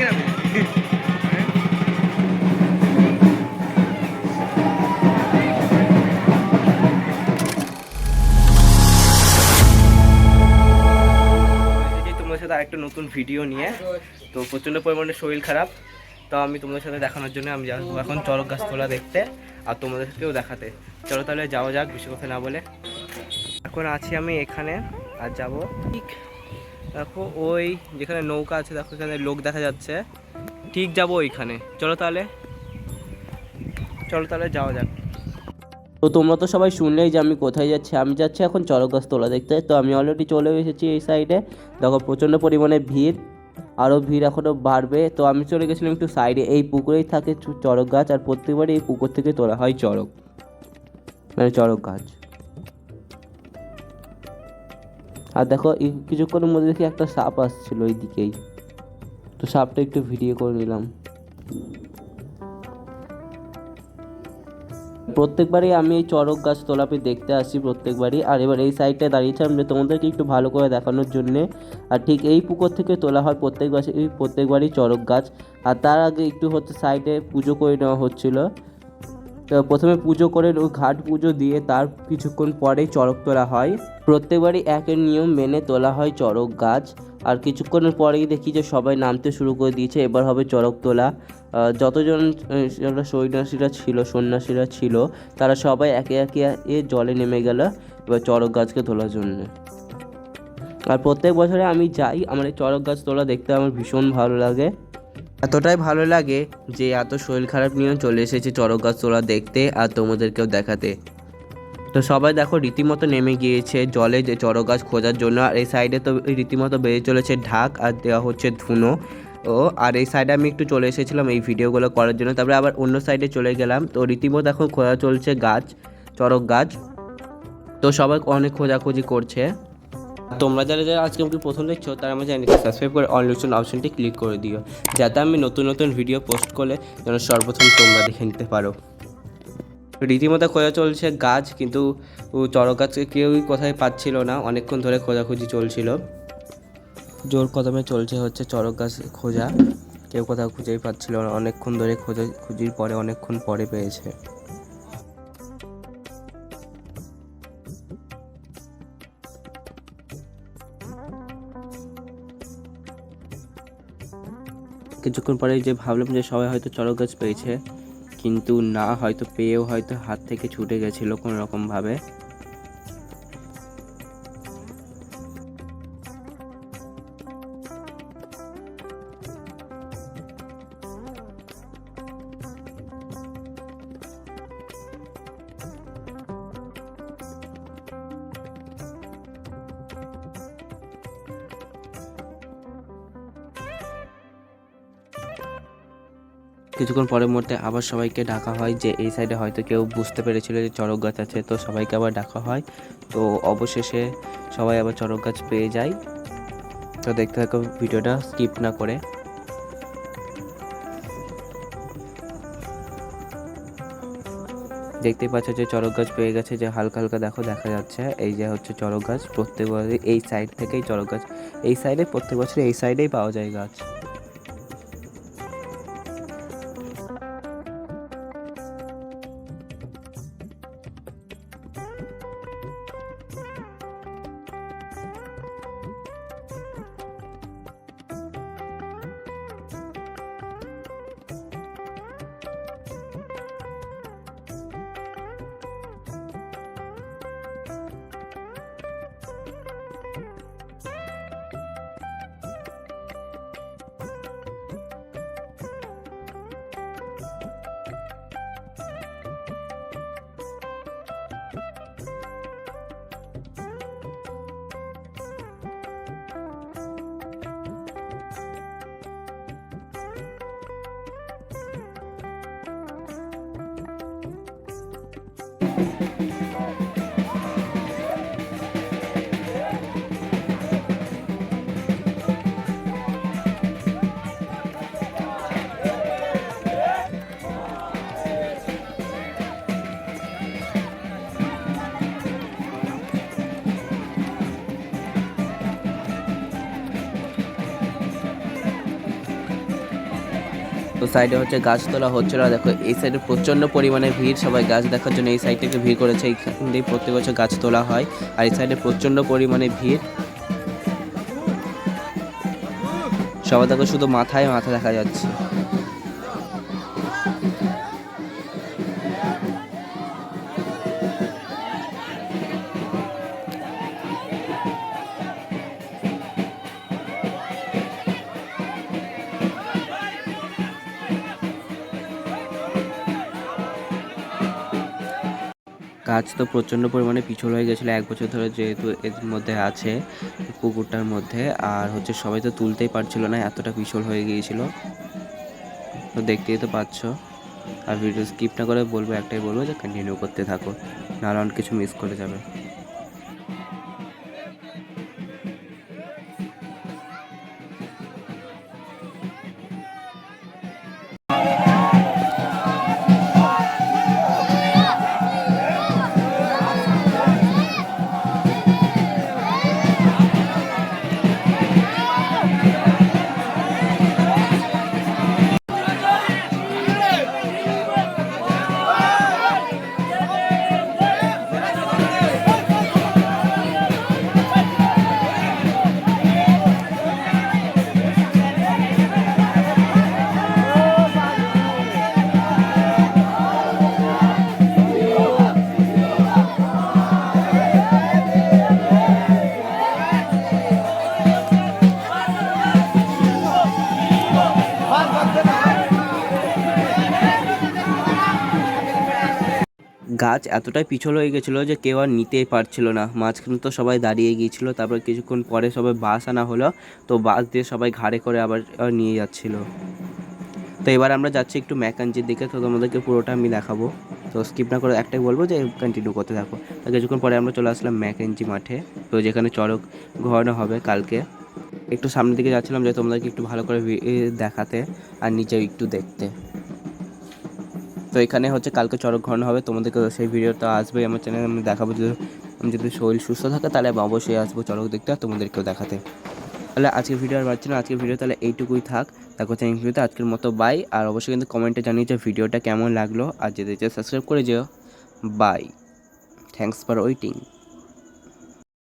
গ্রামে তোমাদের সাথে আরেকটা নতুন ভিডিও নিয়ে। তো প্রচণ্ড পরিমাণে শরীর খারাপ। তো আমি তোমাদের সাথে দেখানোর জন্য আমি যাব এখন চরক গাছ তোলা দেখতে আর তোমাদেরকেও দেখাতে। চলো তাহলে যাওয়া যাক, বেশি কথা না বলে। এখন আছি আমি এখানে আর যাব ঠিক দেখো, ওই যেখানে নৌকা আছে, দেখো, এখানে লোক দেখা যাচ্ছে। ঠিক যাব ওইখানে। চলো তাহলে। চলো তাহলে যাওয়া যাক। তো তোমরা তো সবাই শুনলেই যে আমি কোথায় যাচ্ছি। আমি যাচ্ছি এখন চরক গাছ তোলা দেখতে? তো আমি অলরেডি চলে এসেছি এই সাইডে দেখো, প্রচণ্ড পরিমাণে ভিড়। আরও ভিড় এখনও বাড়বে। তো আমি চলে গেছিলাম একটু সাইডে এই পুকুরেই থাকে চু- চড়ক গাছ আর প্রত্যেকবারই এই পুকুর থেকে তোলা হয় চড়ক মানে চড়ক গাছ আর দেখো কিছুক্ষণের মধ্যে দেখি একটা সাপ আসছিল ওই দিকেই তো সাপটা একটু ভিডিও করে নিলাম। প্রত্যেকবারই আমি এই চড়ক গাছ তোলাপি দেখতে আসি, প্রত্যেকবারই। আর এবার এই সাইডটায় দাঁড়িয়েছিলাম যে তোমাদেরকে একটু ভালো করে দেখানোর জন্যে। আর ঠিক এই পুকুর থেকে তোলা হয় প্রত্যেক বছর প্রত্যেকবারই চড়ক গাছ। আর তার আগে একটু হচ্ছে সাইডে পুজো করে নেওয়া হচ্ছিল। প্রথমে পুজো করে ওই ঘাট পুজো দিয়ে তার কিছুক্ষণ পরেই চড়ক তোলা হয়। প্রত্যেকবারই একের নিয়ম মেনে তোলা হয় চড়ক গাছ। আর কিছুক্ষণের পরেই দেখি যে সবাই নামতে শুরু করে দিয়েছে, এবার হবে চড়ক তোলা। যতজন সন্ন্যাসীরা ছিল সন্ন্যাসীরা ছিল, তারা সবাই একে একে এ জলে নেমে গেল এবার চড়ক গাছকে তোলার জন্য। আর প্রত্যেক বছরে আমি যাই, আমার এই চড়ক গাছ তোলা দেখতে আমার ভীষণ ভালো লাগে। এতটাই ভালো লাগে যে এত শরীর খারাপ নিয়েও চলে এসেছে চড়ক গাছ তোলা দেখতে আর তোমাদেরকেও দেখাতে। তো সবাই দেখো, রীতিমতো নেমে গিয়েছে জলে যে চড়ক গাছ খোঁজার জন্য। আর এই সাইডে তো রীতিমতো বেড়ে চলেছে ঢাক আর দেওয়া হচ্ছে ধুনো। ও, আর এই সাইডে আমি একটু চলে এসেছিলাম এই ভিডিওগুলো করার জন্য। তারপরে আবার অন্য সাইডে চলে গেলাম। তো রীতিমতো এখন খোঁজা চলছে গাছ, চড়ক গাছ। তো সবাই অনেক খোঁজাখুঁজি করছে। তোমরা যারা যারা আজকে আমাকে প্রথম দেখছ, তারা আমার চ্যানেলকে সাবস্ক্রাইব করে অল নোটিফিকেশন অপশনটি ক্লিক করে দিও, যাতে আমি নতুন নতুন ভিডিও পোস্ট করলে যেন সর্বপ্রথম তোমরা দেখে নিতে পারো। রীতিমতো খোঁজা চলছে গাছ, কিন্তু চড়ক গাছকে কেউই কোথায় পাচ্ছিল না, অনেকক্ষণ ধরে খোঁজাখুঁজি চলছিল। জোর কদমে চলছে হচ্ছে চড়ক গাছ খোঁজা, কেউ কোথাও খুঁজেই পাচ্ছিল না, অনেকক্ষণ ধরে খোঁজা খুঁজির পরে, অনেকক্ষণ পরে পেয়েছে। কিছুক্ষণ পরে যে ভাবলাম যে সবাই হয়তো চড়ক গাছ পেয়েছে, কিন্তু না, হয়তো পেয়েও হয়তো হাত থেকে ছুটে গেছিল কোনো রকমভাবে কিছুক্ষণ পরের মধ্যে আবার সবাইকে ডাকা হয় যে এই সাইডে হয়তো কেউ বুঝতে পেরেছিল যে চড়ক গাছ আছে, তো সবাইকে আবার ডাকা হয়। তো অবশেষে সবাই আবার চড়ক গাছ পেয়ে যায়। তো দেখতে থাকো ভিডিওটা স্কিপ না করে। দেখতেই পাচ্ছ যে চড়ক গাছ পেয়ে গেছে, যে হালকা হালকা দেখো দেখা যাচ্ছে। এই যে হচ্ছে চড়ক গাছ, প্রত্যেক বছর এই সাইড থেকেই চড়ক গাছ, এই সাইডে প্রত্যেক বছর এই সাইডেই পাওয়া যায় গাছ। তো সাইডে হচ্ছে গাছ তোলা হচ্ছে না। দেখো, এই সাইডে প্রচণ্ড পরিমাণে ভিড়। সবাই গাছ দেখার জন্য এই সাইড থেকে ভিড় করেছে। এইখান দিয়ে প্রত্যেক বছর গাছ তোলা হয়। আর এই সাইডে প্রচণ্ড পরিমাণে ভিড়। সবাই দেখো শুধু মাথায় মাথা দেখা যাচ্ছে। গাছ তো প্রচণ্ড পরিমাণে পিছল হয়ে গেছিল এক বছর ধরে যেহেতু এর মধ্যে আছে, পুকুরটার মধ্যে। আর হচ্ছে সবাই তো তুলতেই পারছিল না, এতটা পিছল হয়ে গিয়েছিল। তো দেখতেই তো পাচ্ছ। আর ভিডিও স্কিপ না করে বলব, একটাই বলব যে কন্টিনিউ করতে থাকো, নাহলে অনেক কিছু মিস করে যাবে। গাছ এতটাই পিছল হয়ে গেছিল যে কেউ আর নিতেই পারছিল না। মাঝখানে তো সবাই দাঁড়িয়ে গিয়েছিল, তারপর কিছুক্ষণ পরে সবাই বাস আনা হলো, তো বাস দিয়ে সবাই ঘাড়ে করে আবার নিয়ে যাচ্ছিল। তো এবার আমরা যাচ্ছি একটু ম্যাকাঞ্জির দিকে, তো তোমাদেরকে পুরোটা আমি দেখাবো। তো স্কিপ না করে একটাই বলব যে কন্টিনিউ করতে থাকো। তো কিছুক্ষণ পরে আমরা চলে আসলাম ম্যাকেঞ্জি মাঠে, তো যেখানে চড়ক ঘোরানো হবে কালকে। একটু সামনের দিকে যাচ্ছিলাম যে তোমাদেরকে একটু ভালো করে দেখাতে আর নিচে একটু দেখতে। তো এখানে হচ্ছে কালকে চড়ক ঘন হবে। তোমাদেরকে সেই ভিডিওটা আসবে আমার চ্যানেলে আমি দেখাবো যদি, আমি যদি শরীর সুস্থ থাকে তাহলে আমি অবশ্যই আসব চড়ক দেখতে আর তোমাদেরকেও দেখাতে। তাহলে আজকের ভিডিও আর পাচ্ছি না। আজকের ভিডিও তাহলে এইটুকুই থাক। দেখো চ্যানেল ভিডিওতে আজকের মতো বাই আর অবশ্যই কিন্তু কমেন্টে জানিয়ে যে ভিডিওটা কেমন লাগল। আর যদি সাবস্ক্রাইব করে যেও। By thanks for waiting